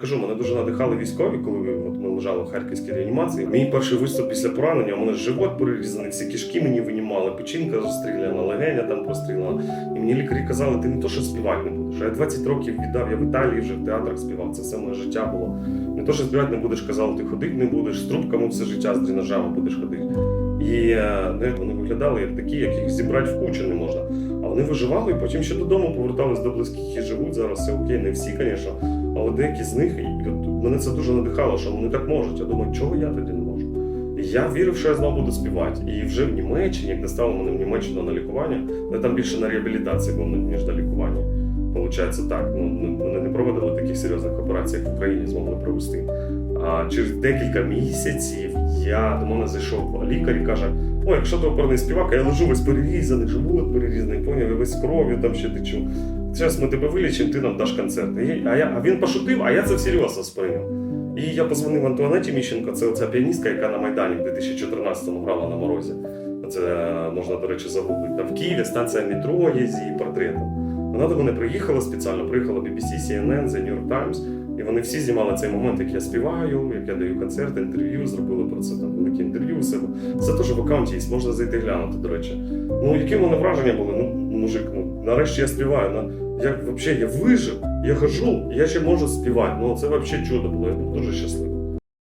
Кажу, мене дуже надихали військові, коли от ми лежали в харківській реанімації. Мій перший виступ після поранення, у мене живот перерізаний, всі кишки мені винімали, печінка розстріляна, легеня там простріляна. І мені лікарі казали, ти не то, що співати не будеш. Я 20 років віддав, я в Італії вже в театрах співав. Це все моє життя було. Не то, що співати не будеш, казали, ти ходити не будеш, з трубками все життя з дренажами будеш ходити. І е, ну, вони виглядали як такі, яких зібрати в кучу не можна. А вони виживали і потім ще додому повертались до близьких і живуть зараз. Все окей, не всі, звісно. Але деякі з них, і мене це дуже надихало, що вони так можуть. Я думаю, чого я тоді не можу? Я вірив, що я знову буду співати. І вже в Німеччині, як доставили мене в Німеччину на лікування, я там більше на реабілітації був, ніж на лікуванні. Получається так. Ну, не- вони не проводили таких серйозних операцій, як в Україні змогли провести. А через декілька місяців я до мене зайшов лікар і каже: О, якщо ти оперний співак, я лежу весь перерізаний, живот перерізаний, поняв, весь кров'ю там ще течу. Зараз ми тебе вилічимо, ти нам даш концерт. І А, я, а він пошутив, а я це всерйоз сприйняв. І я позвонив Антуанеті Міщенко, це оця піаністка, яка на Майдані в 2014-му грала на морозі. Це можна, до речі, загуглити. Там в Києві станція метро є з її портретом. Вона до мене приїхала спеціально, приїхала BBC, CNN, The New York Times, і вони всі знімали цей момент, як я співаю, як я даю концерти, інтерв'ю, зробили про це там велике інтерв'ю себе. Це теж в аккаунті є, можна зайти глянути, до речі. Ну, які в враження були? Ну, мужик, ну нарешті я співаю. На... я взагалі я вижив, я хожу, я ще можу співати. Ну це взагалі чудо було. Я був дуже щасливий.